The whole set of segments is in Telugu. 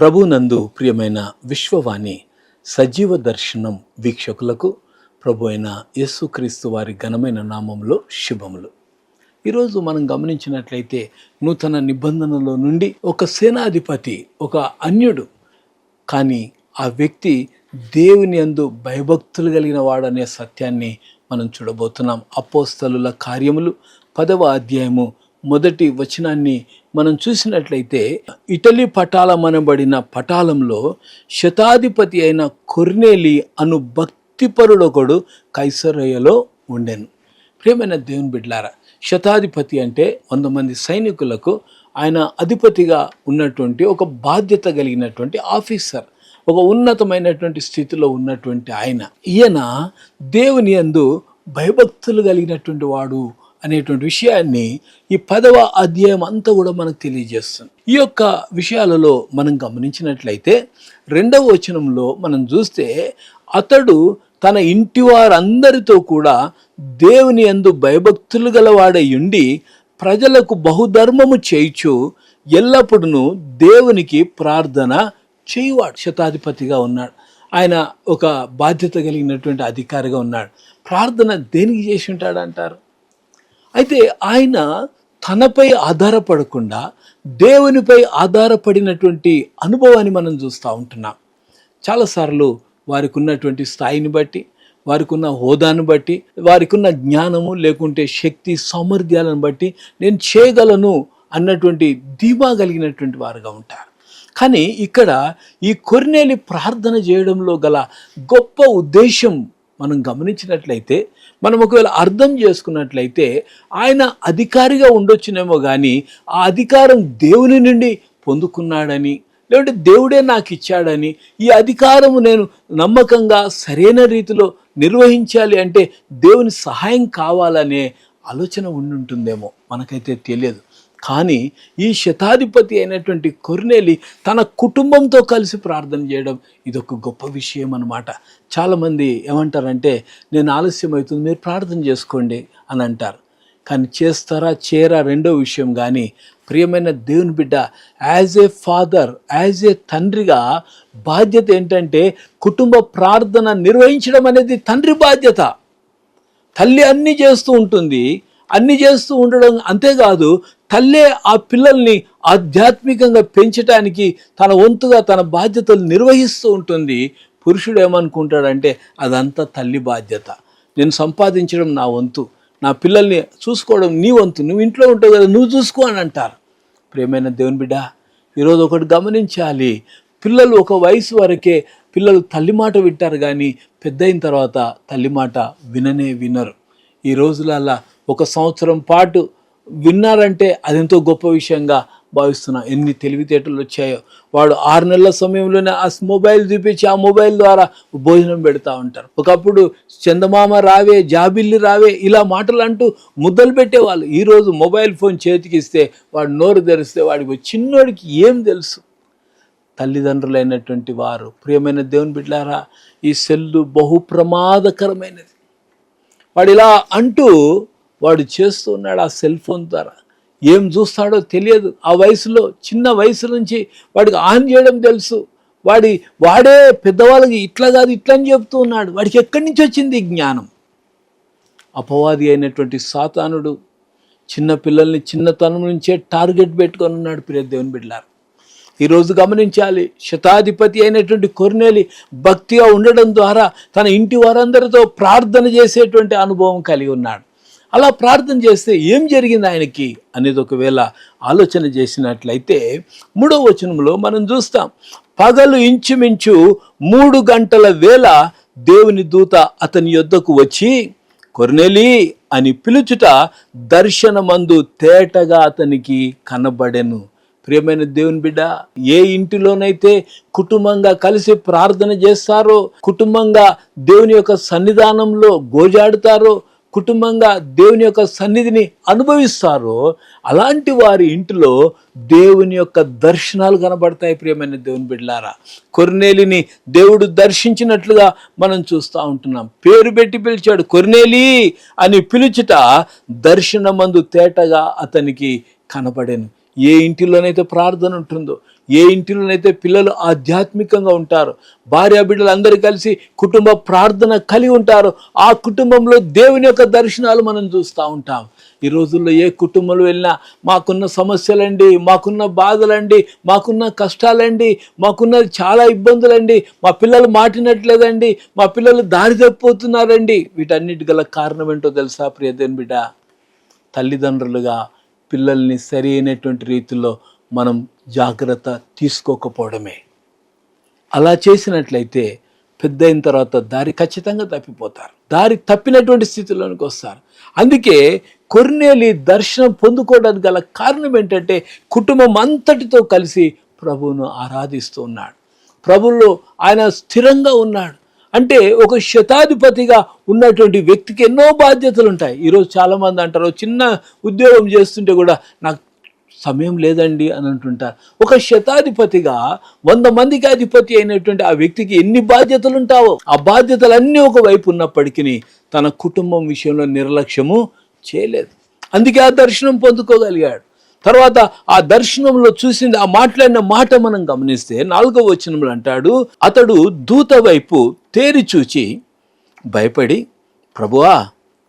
ప్రభునందు ప్రియమైన విశ్వవాణి సజీవ దర్శనం వీక్షకులకు ప్రభు అయిన యేసుక్రీస్తు వారి ఘనమైన నామంలో శుభములు. ఈరోజు మనం గమనించినట్లయితే నూతన నిబంధనలో నుండి ఒక సేనాధిపతి ఒక అన్యుడు కానీ ఆ వ్యక్తి దేవుని అందు భయభక్తులు కలిగిన వాడనే సత్యాన్ని మనం చూడబోతున్నాం. అపోస్తలుల కార్యములు పదవ అధ్యాయము మొదటి వచనాన్ని మనం చూసినట్లయితే ఇటలీ పటాలమనబడిన పటాలంలో శతాధిపతి అయిన కొర్నేలి అను భక్తిపరుడొకడు కైసరయ్యలో ఉండెను. ప్రియమైన దేవుని బిడ్లారా శతాధిపతి అంటే వంద మంది సైనికులకు ఆయన అధిపతిగా ఉన్నటువంటి ఒక బాధ్యత కలిగినటువంటి ఆఫీసర్ ఒక ఉన్నతమైనటువంటి స్థితిలో ఉన్నటువంటి ఆయన. ఈయన దేవుని యందు భయభక్తులు కలిగినటువంటి వాడు. అనేటువంటి విషయాన్ని ఈ పదవ అధ్యాయం అంతా కూడా మనకు తెలియజేస్తుంది. ఈ యొక్క విషయాలలో మనం గమనించినట్లయితే రెండవ వచనంలో మనం చూస్తే అతడు తన ఇంటి వారందరితో కూడా దేవుని యందు భయభక్తులు గలవాడై ఉండి ప్రజలకు బహుధర్మము చేయుచు ఎల్లప్పుడూ దేవునికి ప్రార్థన చేయువాడు శతాధిపతిగా ఉన్నాడు. ఆయన ఒక బాధ్యత కలిగినటువంటి అధికారిగా ఉన్నాడు. ప్రార్థన దేనికి చేసి ఉంటాడు అంటారు అయితే ఆయన తనపై ఆధారపడకుండా దేవునిపై ఆధారపడినటువంటి అనుభవాన్ని మనం చూస్తూ ఉంటున్నాం. చాలాసార్లు వారికి ఉన్నటువంటి స్థాయిని బట్టి వారికి ఉన్న హోదాను బట్టి వారికి ఉన్న జ్ఞానము లేకుంటే శక్తి సామర్థ్యాలను బట్టి నేను చేయగలను అన్నటువంటి ధీమా కలిగినటువంటి వారుగా ఉంటారు. కానీ ఇక్కడ ఈ కొరినేలి ప్రార్థన చేయడంలో గల గొప్ప ఉద్దేశం మనం గమనించినట్లయితే మనం ఒకవేళ అర్థం చేసుకున్నట్లయితే ఆయన అధికారిగా ఉండొచ్చునేమో కానీ ఆ అధికారం దేవుని నుండి పొందుకున్నాడని లేదంటే దేవుడే నాకు ఇచ్చాడని ఈ అధికారము నేను నమ్మకంగా సరైన రీతిలో నిర్వహించాలి అంటే దేవుని సహాయం కావాలనే ఆలోచన ఉండుంటుందేమో మనకైతే తెలియదు. కానీ ఈ శతాధిపతి అయినటువంటి కొర్నేలి తన కుటుంబంతో కలిసి ప్రార్థన చేయడం ఇదొక గొప్ప విషయం అనమాట చాలామంది ఏమంటారంటే నేను ఆలస్యం అవుతుంది మీరు ప్రార్థన చేసుకోండి అని అంటారు. కానీ చేస్తారా చేరా రెండో విషయం కానీ ప్రియమైన దేవుని బిడ్డ as a father as a తండ్రిగా బాధ్యత ఏంటంటే కుటుంబ ప్రార్థన నిర్వహించడం అనేది తండ్రి బాధ్యత. తల్లి అన్నీ చేస్తూ ఉంటుంది అన్ని చేస్తూ ఉండడం అంతేకాదు తల్లే ఆ పిల్లల్ని ఆధ్యాత్మికంగా పెంచడానికి తన వంతుగా తన బాధ్యతలు నిర్వహిస్తూ ఉంటుంది. పురుషుడు ఏమనుకుంటాడంటే అదంతా తల్లి బాధ్యత. నేను సంపాదించడం నా వంతు. నా పిల్లల్ని చూసుకోవడం నీ వంతు. నువ్వు ఇంట్లో ఉంటావు కదా నువ్వు చూసుకో అని అంటారు. ప్రేమైన దేవుని బిడ్డ ఈరోజు ఒకటి గమనించాలి. పిల్లలు ఒక వయసు వరకే పిల్లలు తల్లి మాట వింటారు కానీ పెద్ద అయిన తర్వాత తల్లి మాట విననే వినరు. ఈ రోజులల్లా ఒక సంవత్సరం పాటు విన్నారంటే అదెంతో గొప్ప విషయంగా భావిస్తున్నా. ఎన్ని తెలివితేటలు వచ్చాయో. వాడు ఆరు నెలల సమయంలోనే ఆ మొబైల్ చూపించి ఆ మొబైల్ ద్వారా భోజనం పెడతా ఉంటారు. ఒకప్పుడు చందమామ రావే జాబిల్లి రావే ఇలా మాటలు అంటూ ముద్దలు పెట్టేవాళ్ళు. ఈరోజు మొబైల్ ఫోన్ చేతికి ఇస్తే వాడు నోరు తెరిస్తే వాడికి చిన్నోడికి ఏం తెలుసు? తల్లిదండ్రులైనటువంటి వారు ప్రియమైన దేవుని బిడ్డారా ఈ సెల్లు బహు ప్రమాదకరమైనది వాడు ఇలా అంటూ వాడు చేస్తూ ఉన్నాడు ఆ సెల్ ఫోన్ ద్వారా. ఏం చూస్తాడో తెలియదు. ఆ వయసులో చిన్న వయసు నుంచి వాడికి ఆన్ చేయడం తెలుసు. వాడి వాడే పెద్దవాళ్ళకి ఇట్లా కాదు ఇట్లా అని చెప్తూ ఉన్నాడు. వాడికి ఎక్కడి నుంచి వచ్చింది జ్ఞానం? అపవాది అయినటువంటి సాతానుడు చిన్న పిల్లల్ని చిన్నతనం నుంచే టార్గెట్ పెట్టుకొని ఉన్నాడు ప్రియ దేవుని బిడ్డారు ఈరోజు గమనించాలి. శతాధిపతి అయినటువంటి కొర్నేలి భక్తిగా ఉండడం ద్వారా తన ఇంటి వారందరితో ప్రార్థన చేసేటువంటి అనుభవం కలిగి ఉన్నాడు. అలా ప్రార్థన చేస్తే ఏం జరిగింది ఆయనకి అనేది ఒకవేళ ఆలోచన చేసినట్లయితే మూడో వచనంలో మనం చూస్తాం పగలు ఇంచుమించు మూడు గంటల వేళ దేవుని దూత అతని యొద్దకు వచ్చి కొర్నేలి అని పిలుచుట దర్శనమందు తేటగా అతనికి కనబడెను. ప్రియమైన దేవుని బిడ్డ ఏ ఇంటిలోనైతే కుటుంబంగా కలిసి ప్రార్థన చేస్తారో కుటుంబంగా దేవుని యొక్క సన్నిధానంలో గోజాడుతారో కుటుంబంగా దేవుని యొక్క సన్నిధిని అనుభవిస్తారో అలాంటి వారి ఇంటిలో దేవుని యొక్క దర్శనాలు కనబడతాయి ప్రియమైన దేవుని బిడ్డలారా. కొర్నేలిని దేవుడు దర్శించినట్లుగా మనం చూస్తూ ఉంటున్నాం. పేరు పెట్టి పిలిచాడు కొర్నేలి అని పిలుచుట దర్శనమందు తేటగా అతనికి కనబడేను. ఏ ఇంటిలోనైతే ప్రార్థన ఉంటుందో ఏ ఇంటిలోనైతే పిల్లలు ఆధ్యాత్మికంగా ఉంటారు భార్య బిడ్డలు అందరూ కలిసి కుటుంబ ప్రార్థన కలిగి ఉంటారు ఆ కుటుంబంలో దేవుని యొక్క దర్శనాలు మనం చూస్తూ ఉంటాం. ఈ రోజుల్లో ఏ కుటుంబంలో వెళ్ళినా మాకున్న సమస్యలండి మాకున్న బాధలండి మాకున్న కష్టాలండి మాకున్న చాలా ఇబ్బందులండి మా పిల్లలు మాటినట్లేదండి మా పిల్లలు దారి తప్పిపోతున్నారండి. వీటన్నిటి గల కారణం ఏంటో తెలుసా ప్రియదేని బిడ్డ? తల్లిదండ్రులుగా పిల్లల్ని సరి అయినటువంటి రీతిలో మనం జాగ్రత్త తీసుకోకపోవడమే. అలా చేసినట్లయితే పెద్ద అయిన తర్వాత దారి ఖచ్చితంగా తప్పిపోతారు. దారి తప్పినటువంటి స్థితిలోనికి వస్తారు. అందుకే కొర్నేలి దర్శనం పొందుకోవడానికి గల కారణం ఏంటంటే కుటుంబం అంతటితో కలిసి ప్రభువును ఆరాధిస్తూ ఉన్నాడు. ప్రభుల్లో ఆయన స్థిరంగా ఉన్నాడు. అంటే ఒక శతాధిపతిగా ఉన్నటువంటి వ్యక్తికి ఎన్నో బాధ్యతలు ఉంటాయి ఈరోజు చాలామంది అంటారు చిన్న ఉద్యోగం చేస్తుంటే కూడా నాకు సమయం లేదండి అని అంటుంటారు ఒక శతాధిపతిగా వంద మందికి అధిపతి అయినటువంటి ఆ వ్యక్తికి ఎన్ని బాధ్యతలు ఉంటావో ఆ బాధ్యతలన్నీ ఒకవైపు ఉన్నప్పటికీ తన కుటుంబం విషయంలో నిర్లక్ష్యము చేయలేదు. అందుకే ఆ దర్శనం పొందుకోగలిగాడు. తర్వాత ఆ దర్శనంలో చూసింది ఆ మాట్లాడిన మాట మనం గమనిస్తే నాలుగవ వచనంలో అంటాడు అతడు దూత వైపు తేరి చూచి భయపడి ప్రభువా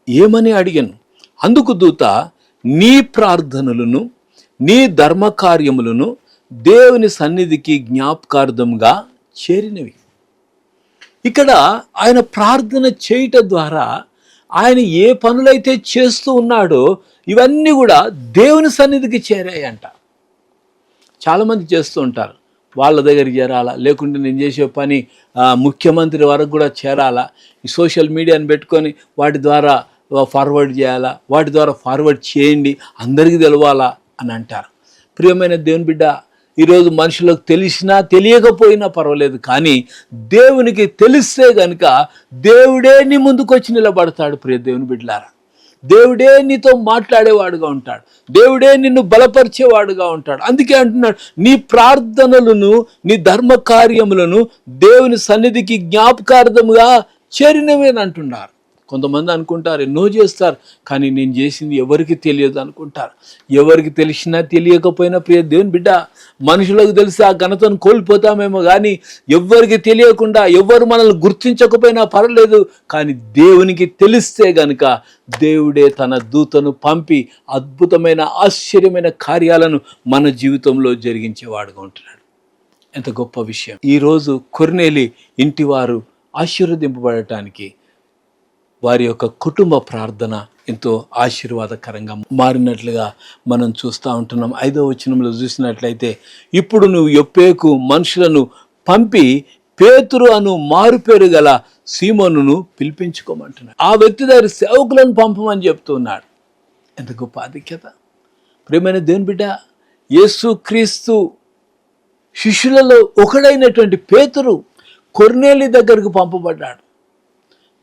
ఏమని అడిగాను? అందుకు దూత నీ ప్రార్థనలను నీ ధర్మ కార్యములను దేవుని సన్నిధికి జ్ఞాపకార్థంగా చేరినవి. ఇక్కడ ఆయన ప్రార్థన చేయట ద్వారా ఆయన ఏ పనులైతే చేస్తూ ఉన్నాడో ఇవన్నీ కూడా దేవుని సన్నిధికి చేరాయంట. చాలామంది చేస్తూ ఉంటారు. వాళ్ళ దగ్గరికి చేరాలా లేకుంటే నేను చేసే పని ముఖ్యమంత్రి వరకు కూడా చేరాలా. ఈ సోషల్ మీడియాని పెట్టుకొని వాటి ద్వారా ఫార్వర్డ్ చేయాలా వాటి ద్వారా ఫార్వర్డ్ చేయండి అందరికీ తెలవాలా అని అంటారు. ప్రియమైన దేవుని బిడ్డ ఈరోజు మనుషులకు తెలిసినా తెలియకపోయినా పర్వాలేదు కానీ దేవునికి తెలిస్తే గనుక దేవుడే నీ ముందుకు వచ్చి నిలబడతాడు ప్రియ దేవుని బిడ్డలారా. దేవుడే నీతో మాట్లాడేవాడుగా ఉంటాడు. దేవుడే నిన్ను బలపరిచేవాడుగా ఉంటాడు. అందుకే అంటున్నాడు నీ ప్రార్థనలను నీ ధర్మ కార్యములను దేవుని సన్నిధికి జ్ఞాపకార్థముగా చేరినవేనంటున్నారు. కొంతమంది అనుకుంటారు ఎన్నో చేస్తారు కానీ నేను చేసింది ఎవరికి తెలియదు అనుకుంటారు. ఎవరికి తెలిసినా తెలియకపోయినా ప్రియ దేవుని బిడ్డ మనుషులకు తెలిసి ఆ ఘనతను కోల్పోతామేమో కానీ ఎవ్వరికి తెలియకుండా ఎవ్వరు మనల్ని గుర్తించకపోయినా పర్లేదు కానీ దేవునికి తెలిస్తే గనుక దేవుడే తన దూతను పంపి అద్భుతమైన ఆశ్చర్యమైన కార్యాలను మన జీవితంలో జరిగించేవాడుగా ఉంటున్నాడు. ఎంత గొప్ప విషయం. ఈరోజు కొర్నేలి ఇంటివారు ఆశీర్వదింపబడటానికి వారి యొక్క కుటుంబ ప్రార్థన ఎంతో ఆశీర్వాదకరంగా మారినట్లుగా మనం చూస్తూ ఉంటున్నాం. ఐదో వచనంలో చూసినట్లయితే ఇప్పుడు నువ్వు యొప్పేకు మనుషులను పంపి పేతురు అను మారుపేరు గల సీమోను పిలిపించుకోమంటున్నాడు. ఆ వ్యక్తి దగ్గర సేవకులను పంపమని చెప్తున్నాడు. ఎంత గొప్ప ఆధిక్యత. ప్రేమైన దేవుని బిడ్డ యేసు క్రీస్తు శిష్యులలో ఒకడైనటువంటి పేతురు కొర్నేలి దగ్గరకు పంపబడ్డాడు.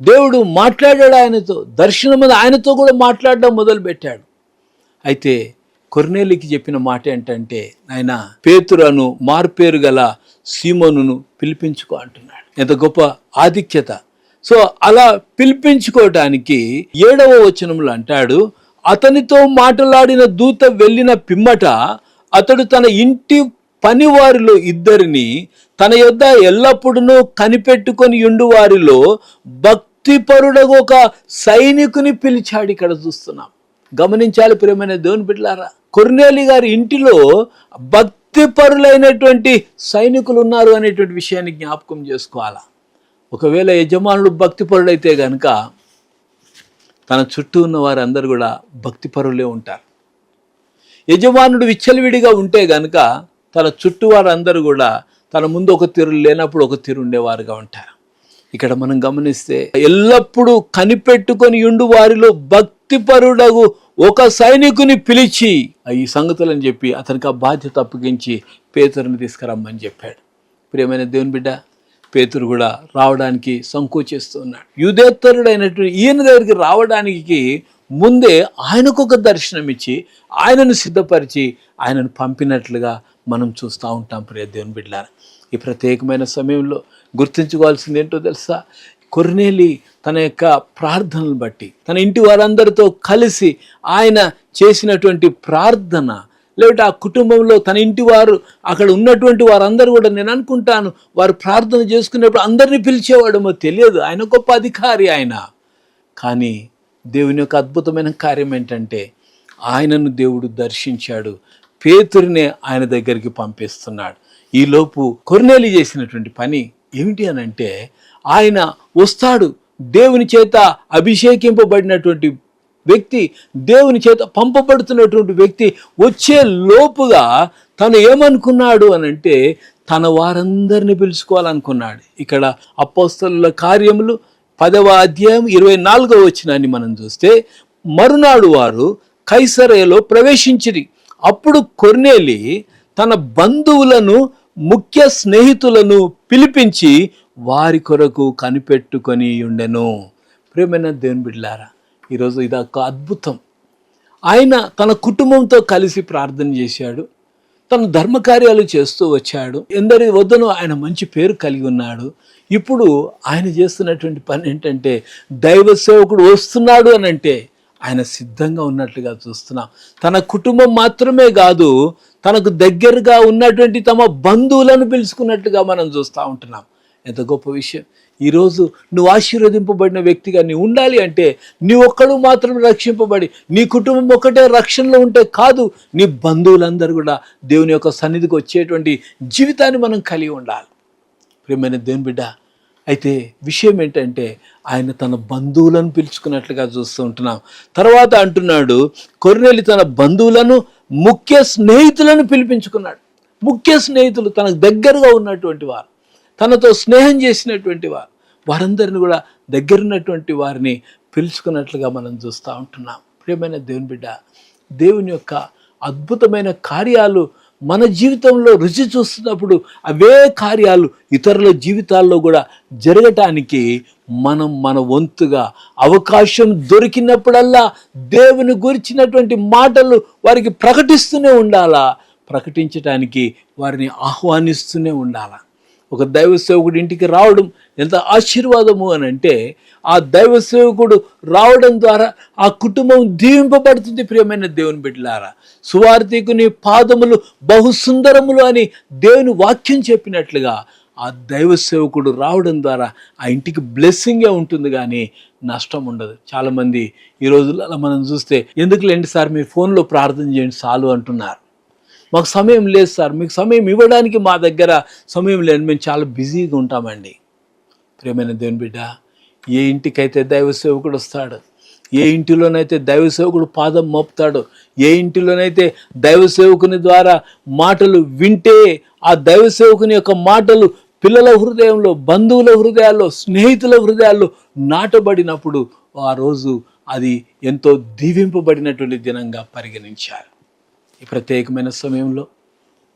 దేవుడు మాట్లాడాడు ఆయనతో దర్శనం మీద ఆయనతో కూడా మాట్లాడడం మొదలుపెట్టాడు. అయితే కొర్నేలికి చెప్పిన మాట ఏంటంటే ఆయన పేతురను మార్పేరు గల సీమోనును పిలిపించుకో అంటున్నాడు. ఎంత గొప్ప ఆధిక్యత. సో అలా పిలిపించుకోవటానికి ఏడవ వచనంలో అంటాడు అతనితో మాట్లాడిన దూత వెళ్ళిన పిమ్మట అతడు తన ఇంటి పనివారిలో ఇద్దరిని తన యొద్ద ఎల్లప్పుడూ కనిపెట్టుకొని ఉండు వారిలో భక్తిపరుడగు ఒక సైనికుని పిలిచాడు ఇక్కడ చూస్తున్నాం. గమనించాలి ప్రియమైన దేవుని బిడ్డలారా. కొర్నేలి గారి ఇంటిలో భక్తిపరులైనటువంటి సైనికులు ఉన్నారు అనేటువంటి విషయాన్ని జ్ఞాపకం చేసుకోవాలా. ఒకవేళ యజమానుడు భక్తిపరుడైతే గనక తన చుట్టూ ఉన్న వారందరూ కూడా భక్తిపరులే ఉంటారు. యజమానుడు విచ్చలవిడిగా ఉంటే గనక తన చుట్టూ వారందరూ కూడా తన ముందు ఒక తీరు లేనప్పుడు ఒక తీరు ఉండేవారుగా ఉంటారు. ఇక్కడ మనం గమనిస్తే ఎల్లప్పుడూ కనిపెట్టుకొని ఉండు వారిలో భక్తిపరుడగు ఒక సైనికుని పిలిచి ఈ సంగతులని చెప్పి అతనికి ఆ బాధ్యత అప్పగించి పేతురుని తీసుకురమ్మని చెప్పాడు. ప్రియమైన దేవుని బిడ్డ పేతురు కూడా రావడానికి సంకోచిస్తూ ఉన్నాడు యూదేత్తరుడైనటువంటి ఈయన దగ్గరికి రావడానికి ముందే ఆయనకు ఒక దర్శనం ఇచ్చి ఆయనను సిద్ధపరిచి ఆయనను పంపినట్లుగా మనం చూస్తూ ఉంటాం. ప్రియ దేవుని బిడ్డలారా ఈ ప్రత్యేకమైన సమయంలో గుర్తుంచుకోవాల్సింది ఏంటో తెలుసా? కొర్నేలి తన యొక్క ప్రార్థనలు బట్టి తన ఇంటి వారందరితో కలిసి ఆయన చేసినటువంటి ప్రార్థన లేకపోతే ఆ కుటుంబంలో తన ఇంటి వారు అక్కడ ఉన్నటువంటి వారందరూ కూడా నేను అనుకుంటాను వారు ప్రార్థన చేసుకునేప్పుడు అందరినీ పిలిచేవాడమో తెలియదు. ఆయన గొప్ప అధికారి ఆయన. కానీ దేవుని యొక్క అద్భుతమైన కార్యం ఏంటంటే ఆయనను దేవుడు దర్శించాడు. పేతురినే ఆయన దగ్గరికి పంపిస్తున్నాడు. ఈలోపు కొర్నేలి చేసినటువంటి పని ఏమిటి అని అంటే ఆయన వస్తాడు దేవుని చేత అభిషేకింపబడినటువంటి వ్యక్తి దేవుని చేత పంపబడుతున్నటువంటి వ్యక్తి వచ్చే లోపుగా తను ఏమనుకున్నాడు అని అంటే తన వారందరిని పిలుచుకోవాలనుకున్నాడు. ఇక్కడ అపోస్తల కార్యములు పదవ అధ్యాయం ఇరవై నాలుగవ వచ్చినాన్ని మనం చూస్తే మరునాడు వారు కైసరేలో ప్రవేశించిరి. అప్పుడు కొర్నేలి తన బంధువులను ముఖ్య స్నేహితులను పిలిపించి వారి కొరకు కనిపెట్టుకొని ఉండెను. ప్రేమైన దేవుని బిడ్లారా ఈరోజు ఇది ఒక అద్భుతం. ఆయన తన కుటుంబంతో కలిసి ప్రార్థన చేశాడు. తన ధర్మకార్యాలు చేస్తూ వచ్చాడు. ఎందరి వద్దను ఆయన మంచి పేరు కలిగి ఉన్నాడు. ఇప్పుడు ఆయన చేస్తున్నటువంటి పని ఏంటంటే దైవ సేవకుడు వస్తున్నాడు అని అంటే ఆయన సిద్ధంగా ఉన్నట్లుగా చూస్తున్నాం. తన కుటుంబం మాత్రమే కాదు తనకు దగ్గరగా ఉన్నటువంటి తమ బంధువులను పిలుచుకున్నట్లుగా మనం చూస్తూ ఉంటున్నాం. ఎంత గొప్ప విషయం. ఈరోజు నువ్వు ఆశీర్వదింపబడిన వ్యక్తిగా నీ ఉండాలి అంటే నీ ఒక్కడు మాత్రం రక్షింపబడి నీ కుటుంబం ఒక్కటే రక్షణలో ఉంటే కాదు నీ బంధువులందరూ కూడా దేవుని యొక్క సన్నిధికి వచ్చేటువంటి జీవితాన్ని మనం కలిగి ఉండాలి. ప్రియమైన దేవుని బిడ్డ అయితే విషయం ఏంటంటే ఆయన తన బంధువులను పిలుచుకున్నట్లుగా చూస్తూ ఉంటున్నాం. తర్వాత అంటున్నాడు కొర్రెలి తన బంధువులను ముఖ్య స్నేహితులను పిలిపించుకున్నాడు. ముఖ్య స్నేహితులు తనకు దగ్గరగా ఉన్నటువంటి వారు తనతో స్నేహం చేసినటువంటి వారు వారందరిని కూడా దగ్గరున్నటువంటి వారిని పిలుచుకున్నట్లుగా మనం చూస్తూ ఉంటున్నాం. ప్రియమైన దేవుని బిడ్డ దేవుని యొక్క అద్భుతమైన కార్యాలు మన జీవితంలో రుచి చూస్తున్నప్పుడు అవే కార్యాలు ఇతరుల జీవితాల్లో కూడా జరగటానికి మనం మన వంతుగా అవకాశం దొరికినప్పుడల్లా దేవుని గురించినటువంటి మాటలు వారికి ప్రకటిస్తూనే ఉండాలా? ప్రకటించటానికి వారిని ఆహ్వానిస్తూనే ఉండాలా? ఒక దైవ సేవకుడు ఇంటికి రావడం ఎంత ఆశీర్వాదము అని అంటే ఆ దైవ సేవకుడు రావడం ద్వారా ఆ కుటుంబం దీవింపబడుతుంది ప్రియమైన దేవుని బిడ్డలారా. సువార్థికుని పాదములు బహు సుందరములు అని దేవుని వాక్యం చెప్పినట్లుగా ఆ దైవ సేవకుడు రావడం ద్వారా ఆ ఇంటికి బ్లెస్సింగే ఉంటుంది కానీ నష్టం ఉండదు. చాలామంది ఈ రోజులలో మనం చూస్తే ఎందుకులేండి సార్ మీ ఫోన్లో ప్రార్థన చేయండి చాలు అంటున్నారు. మాకు సమయం లేదు సార్. మీకు సమయం ఇవ్వడానికి మా దగ్గర సమయం లేదు. మేము చాలా బిజీగా ఉంటామండి. ప్రియమైన దేవుని బిడ్డ ఏ ఇంటికైతే దైవ సేవకుడు వస్తాడు ఏ ఇంటిలోనైతే దైవ సేవకుడు పాదం మోపుతాడు ఏ ఇంటిలోనైతే దైవ సేవకుని ద్వారా మాటలు వింటే ఆ దైవ సేవకుని యొక్క మాటలు పిల్లల హృదయంలో బంధువుల హృదయాల్లో స్నేహితుల హృదయాల్లో నాటబడినప్పుడు ఆ రోజు అది ఎంతో దీవింపబడినటువంటి దినంగా పరిగణించారు. ఈ ప్రత్యేకమైన సమయంలో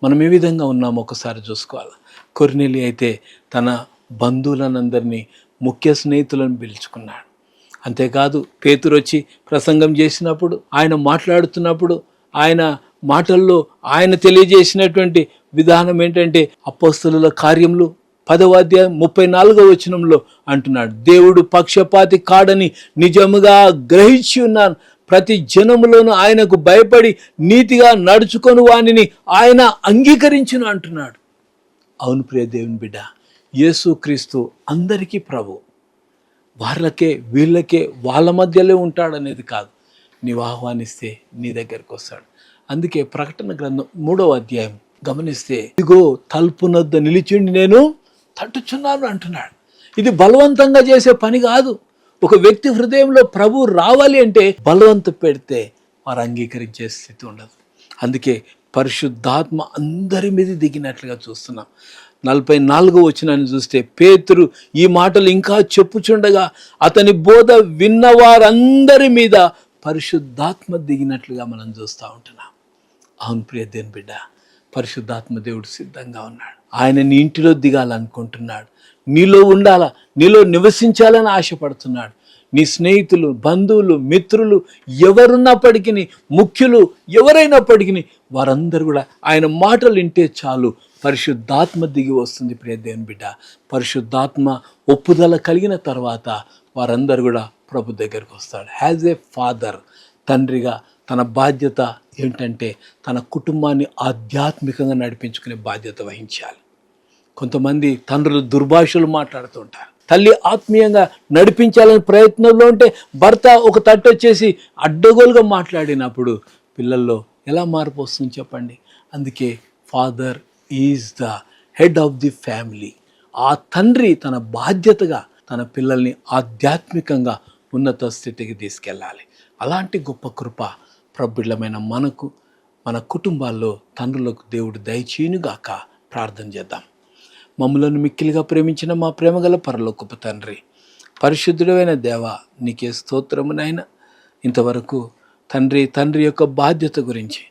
మనం ఏ విధంగా ఉన్నామో ఒకసారి చూసుకోవాలి? కొరినెలి అయితే తన బంధువులనందరినీ ముఖ్య స్నేహితులను పిలుచుకున్నాడు. అంతేకాదు పేతురు వచ్చి ప్రసంగం చేసినప్పుడు ఆయన మాట్లాడుతున్నప్పుడు ఆయన మాటల్లో ఆయన తెలియజేసినటువంటి విధానం ఏంటంటే అపోస్తలుల కార్యములు పదవ అధ్యాయం ముప్పై నాలుగో వచనంలో అంటున్నాడు. దేవుడు పక్షపాతి కాడని నిజముగా గ్రహించి ఉన్నాను. ప్రతి జనములోనూ ఆయనకు భయపడి నీతిగా నడుచుకొని వానిని ఆయన అంగీకరించును అంటున్నాడు. అవును ప్రియ దేవుని బిడ్డ యేసుక్రీస్తు అందరికీ ప్రభు. వాళ్ళకే వీళ్ళకే వాళ్ళ మధ్యలో ఉంటాడనేది కాదు. నీవు ఆహ్వానిస్తే నీ దగ్గరికి వస్తాడు. అందుకే ప్రకటన గ్రంథం మూడవ అధ్యాయం గమనిస్తే ఇదిగో తలుపునొద్ద నిలిచిండి నేను తట్టుచున్నాను అంటున్నాడు. ఇది బలవంతంగా చేసే పని కాదు. ఒక వ్యక్తి హృదయంలో ప్రభు రావాలి అంటే బలవంత పెడితే వారు అంగీకరించే స్థితి ఉండదు. అందుకే పరిశుద్ధాత్మ అందరి మీద దిగినట్లుగా చూస్తున్నాం. నలభై నాలుగో వచ్చినాన్ని చూస్తే పేతురు ఈ మాటలు ఇంకా చెప్పుచుండగా అతని బోధ విన్న వారందరి మీద పరిశుద్ధాత్మ దిగినట్లుగా మనం చూస్తూ ఉంటున్నాం. అవును ప్రియ దేని బిడ్డ పరిశుద్ధాత్మ దేవుడు సిద్ధంగా ఉన్నాడు. ఆయన నీ ఇంటిలో దిగాలనుకుంటున్నాడు. నీలో ఉండాలా? నీలో నివసించాలని ఆశపడుతున్నాడు. నీ స్నేహితులు బంధువులు మిత్రులు ఎవరున్నప్పటికీ ముఖ్యులు ఎవరైనప్పటికీ వారందరూ కూడా ఆయన మాటలు వింటే చాలు. పరిశుద్ధాత్మ దిగి వస్తుంది ప్రియ దేవుని బిడ్డ. పరిశుద్ధాత్మ ఒప్పుదల కలిగిన తర్వాత వారందరూ కూడా ప్రభు దగ్గరికి వస్తాడు. హ్యాజ్ ఏ ఫాదర్ తండ్రిగా తన బాధ్యత ఏంటంటే తన కుటుంబాన్ని ఆధ్యాత్మికంగా నడిపించుకునే బాధ్యత వహించాలి. కొంతమంది తండ్రులు దుర్భాషలు మాట్లాడుతుంటారు. తల్లి ఆత్మీయంగా నడిపించాలని ప్రయత్నంలో ఉంటే భర్త ఒక తట్టు వచ్చేసి అడ్డగోలుగా మాట్లాడినప్పుడు పిల్లల్లో ఎలా మార్పు వస్తుంది చెప్పండి? అందుకే father is the head of the family. ఆ తండ్రి తన బాధ్యతగా తన పిల్లల్ని ఆధ్యాత్మికంగా ఉన్నత స్థితికి తీసుకెళ్ళాలి. అలాంటి గొప్ప కృప ప్రబుద్ధమైన మనకు మన కుటుంబాల్లో తండ్రులకు దేవుడు దయచేయునుగాక ప్రార్థన చేద్దాం. మమ్మలను మిక్కిలిగా ప్రేమించిన మా ప్రేమగల పరలోకపు తండ్రి. పరిశుద్ధుడైన దేవ నీకే స్తోత్రము నాయన. ఇంతవరకు తండ్రి తండ్రి యొక్క బాధ్యత గురించి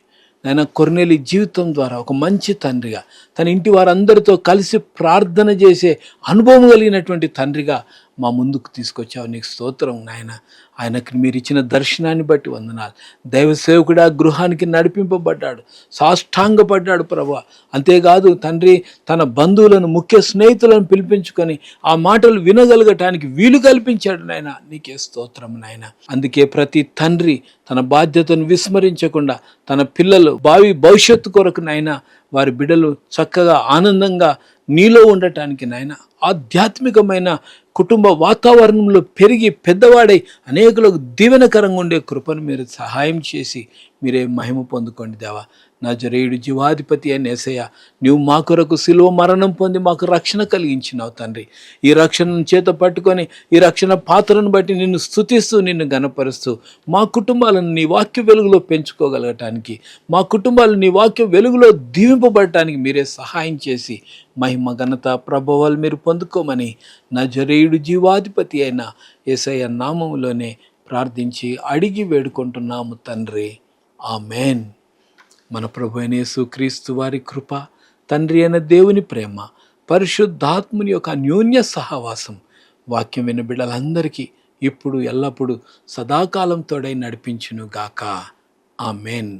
నాయన కొర్నేలి జీవితం ద్వారా ఒక మంచి తండ్రిగా తన ఇంటి వారందరితో కలిసి ప్రార్థన చేసే అనుభవం కలిగినటువంటి తండ్రిగా మా ముందుకు తీసుకొచ్చావు నీకు స్తోత్రం నాయన. ఆయనకు మీరు ఇచ్చిన దర్శనాన్ని బట్టి వందనాలు. దైవ సేవకుడు ఆ గృహానికి నడిపింపబడ్డాడు. సాష్టాంగపడ్డాడు ప్రభు అంతేకాదు తండ్రి తన బంధువులను ముఖ్య స్నేహితులను పిలిపించుకొని ఆ మాటలు వినగలగటానికి వీలు కల్పించాడు నాయన. నీకే స్తోత్రం నాయన. అందుకే ప్రతి తండ్రి తన బాధ్యతను విస్మరించకుండా తన పిల్లలు భావి భవిష్యత్తు కొరకు నాయన వారి బిడ్డలు చక్కగా ఆనందంగా నీలో ఉండటానికి నాయన ఆధ్యాత్మికమైన కుటుంబ వాతావరణంలో పెరిగి పెద్దవాడై అనేకులకు దీవెనకరంగా ఉండే కృపను మీరు సహాయం చేసి మీరే మహిమ పొందుకోండి దేవా. నా జీవాధిపతి అని ఎసయ నువ్వు మా కొరకు సిలువ మరణం పొంది మాకు రక్షణ కలిగించినావు తండ్రి. ఈ రక్షణను చేత పట్టుకొని ఈ రక్షణ పాత్రను బట్టి నిన్ను స్థుతిస్తూ నిన్ను గనపరుస్తూ మా కుటుంబాలను నీ వాక్య వెలుగులో పెంచుకోగలగటానికి మా కుటుంబాలు నీ వాక్య వెలుగులో దీవింపబడటానికి మీరే సహాయం చేసి మహిమ ఘనత ప్రభావాలు మీరు పొందుకోమని నా జీవాధిపతి అయిన ఏసయ్య నామములోనే ప్రార్థించి అడిగి వేడుకుంటున్నాము తండ్రి. ఆమెన్. మన ప్రభు అయిన యేసుక్రీస్తు వారి కృప తండ్రి అయిన దేవుని ప్రేమ పరిశుద్ధాత్ముని యొక్క అన్యోన్య సహవాసం వాక్యం విన్న బిడ్డలందరికీ ఇప్పుడు ఎల్లప్పుడూ సదాకాలం తోడై నడిపించును గాక ఆ మెయిన్